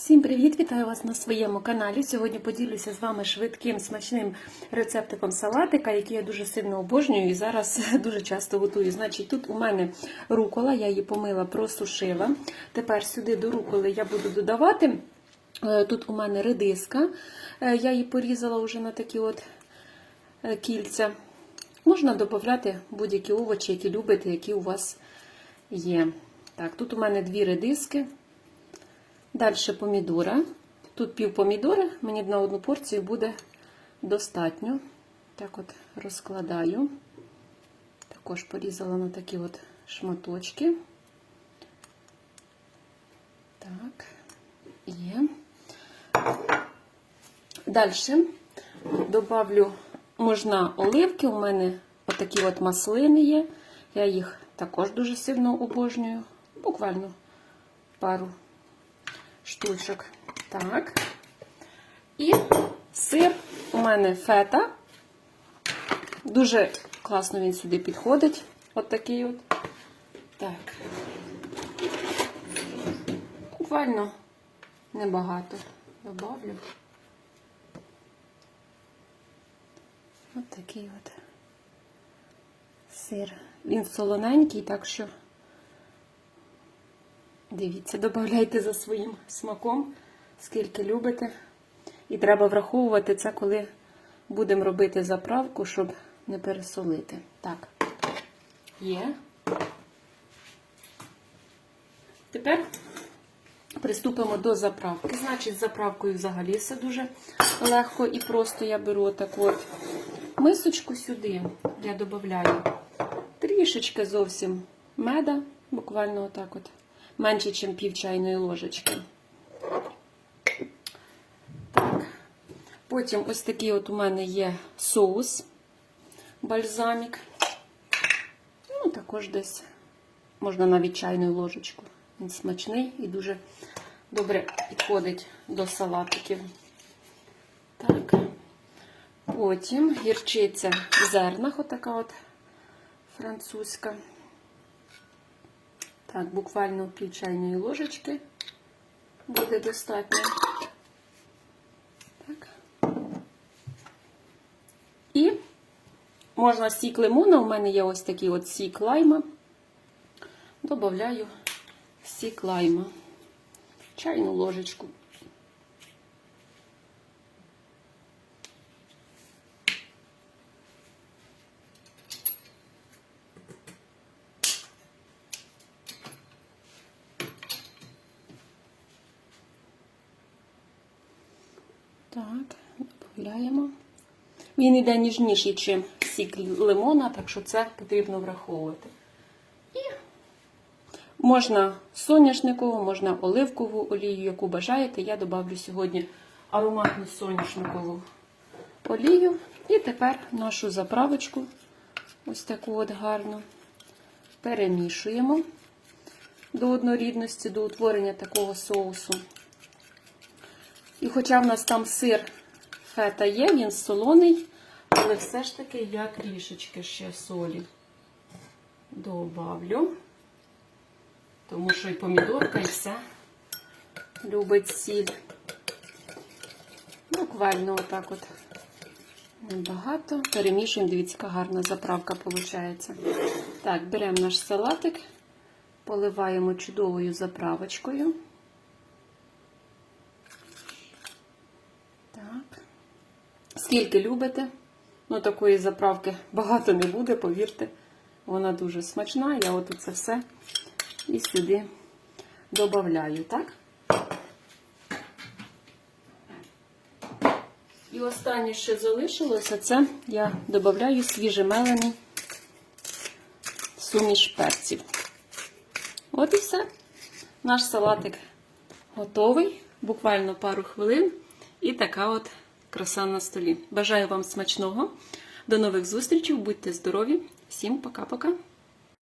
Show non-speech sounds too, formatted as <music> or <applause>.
Всім привіт! Вітаю вас на своєму каналі. Сьогодні поділюся з вами швидким смачним рецептиком салатика, який я дуже сильно обожнюю і зараз <laughs> дуже часто готую. Значить, тут у мене рукола, я її помила, просушила. Тепер сюди до руколи я буду додавати. е, Тут у мене редиска, е, я її порізала вже на такі от е, кільця. Можна додати будь-які овочі, які любите, які у вас є. Так, тут у мене дві редиски. Далі помідора. Тут пів помідора, мені на одну порцію буде достатньо. Так от розкладаю. Також порізала на такі от шматочки. Так, є. Далі добавлю, можна оливки, у мене отакі от маслини є. Я їх також дуже сильно обожнюю. Буквально пару штучок. Так. І сир у мене фета. Дуже класно він сюди підходить. От такий от. Так. Буквально небагато добавлю. От такий от сир. Він солоненький, так що Дивіться, додавайте за своїм смаком, скільки любите. І треба враховувати це, коли будемо робити заправку, щоб не пересолити. Так, є. Тепер приступимо до заправки. Значить, з заправкою взагалі все дуже легко і просто я беру таку от мисочку сюди, я додаю трішечки зовсім меда, буквально отак от менше, ніж пів чайної ложечки. Так. Потім ось такий от у мене є соус, бальзамік. Ну, також десь можна навіть чайну ложечку. Він смачний і дуже добре підходить до салатиків. Так. Потім гірчиця в зернах, отака от французька. Так, буквально пів чайної ложечки буде достатньо. Так. І можна сік лимона, у мене є ось такий от сік лайма. Добавляю сік лайма, чайну ложечку. Так, додаємо. Він йде ніжніший, ніж сік лимона, так що це потрібно враховувати. І можна соняшникову, можна оливкову олію, яку бажаєте. Я додавлю сьогодні ароматну соняшникову олію. І тепер нашу заправочку, ось таку от гарну, перемішуємо до однорідності, до утворення такого соусу. І хоча в нас там сир фета є, він солоний, але все ж таки я трішечки ще солі добавлю, тому що і помідорка, і все любить сіль. Буквально отак от небагато. Перемішуємо, дивіться, яка гарна заправка виходить. Так, беремо наш салатик, поливаємо чудовою заправочкою. Так. Скільки любите, ну такої заправки багато не буде, повірте. Вона дуже смачна. Я от це все і сюди додаю, так? І останнє, що залишилося, це я додаю свіжемелений суміш перців. От і все. Наш салатик готовий. Буквально пару хвилин. І така от краса на столі. Бажаю вам смачного. До нових зустрічей. Будьте здорові. Всім пока-пока.